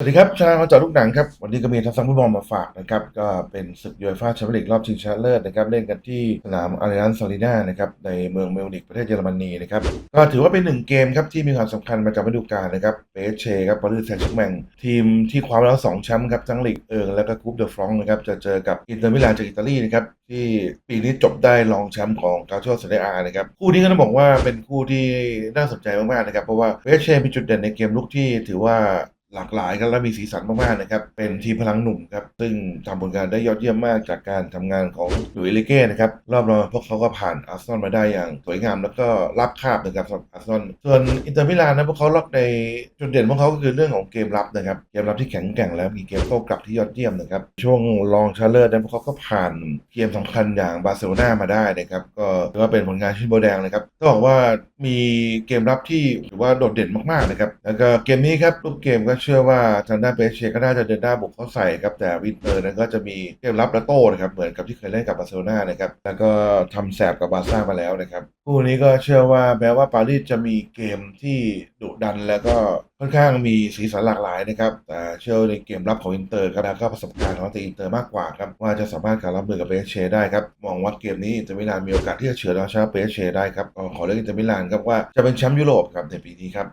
สวัสดีครับชาวจอลูกหนังครับ วันนี้ก็มีทัศนฟุตบอลมาฝากนะครับ ก็เป็นศึกยูฟ่าแชมเปี้ยนลีกรอบชิงชนะเลิศนะครับ เล่นกันที่สนามอารีนันซารีนานะครับ ในเมืองเมลนิกประเทศเยอรมนีนะครับ ก็ถือว่าเป็นหนึ่งเกมครับ ที่มีความสำคัญมาจากฤดูกาลนะครับเปเชครับปารีสแซงต์แชร์กแมงทีมที่คว้ามาแล้วสองแชมป์ครับทั้งลีกเอิงและก็คูปเดอะฟรองก์นะครับจะเจอกับอินเตอร์มิลานจากอิตาลีนะครับที่ปีนี้จบได้รองแชมป์ของกาโชเซเรียอานะครับคู่นี้ก็ต้องบอกว่าเป็นคู่ที่น่าสนใจมากๆนะครับเพราะว่าเปเชมีจุดเด่นในเกมลุกที่ถือว่า หลากหลายครับและมีสีสันมากๆนะครับ เป็นทีมพลังหนุ่มครับ ซึ่งทำผลงานได้ยอดเยี่ยมมากจากการทำงานของหลุยส์เลเก้นะครับ รอบรองพวกเขาก็ผ่านอาร์เซนอลมาได้อย่างสวยงามแล้วก็รับคาบนะครับสำหรับอาร์เซนอลส่วนอินเตอร์มิลานนะพวกเขาล็อกในจุดเด่นของเขาก็คือเรื่องของเกมรับนะครับ เกมรับที่แข็งแกร่งแล้วมีเกมโต้กลับที่ยอดเยี่ยมนะครับ ช่วงรองชาเลอร์นั้นพวกเขาก็ผ่านเกมสำคัญอย่างบาร์เซโลนามาได้นะครับ ก็ถือว่าเป็นผลงานที่โบแดงนะครับต้องบอกว่ามีเกมรับที่ถือว่าโดดเด่นมากๆนะครับแล้วก็เกมนี้ครับรูปเกมก็เชื่อว่าทางด้านเปเชก็น่าจะเดินหน้าบุกเข้าใส่ครับแต่วินเตอร์นั้นก็จะมีเกมรับและโต้นะครับเหมือนกับที่เคยเล่นกับบาร์เซโลนานะครับแล้วก็ทำแสบกับบาร์ซ่ามาแล้วนะครับคู่นี้ก็เชื่อว่าแม้ว่าปารีสจะมีเกมที่ดุดันแล้วก็ค่อนข้างมีสีสันหลากหลายนะครับแต่เชื่อในเกมรับของอินเตอร์ครับแล้วก็ประสบการณ์ของนักเตะอินเตอร์มากกว่าครับว่าจะสามารถการรับมือกับเปเชได้ครับมองว่าเกมนี้อินเตอร์มิลานมีโอกาสที่จะเฉือนเอาชนะเปเชได้ครับขอเลือกอินเตอร์มิลานครับว่าจะเป็นแชมป์ยุโรปครับในปีนี้ครับ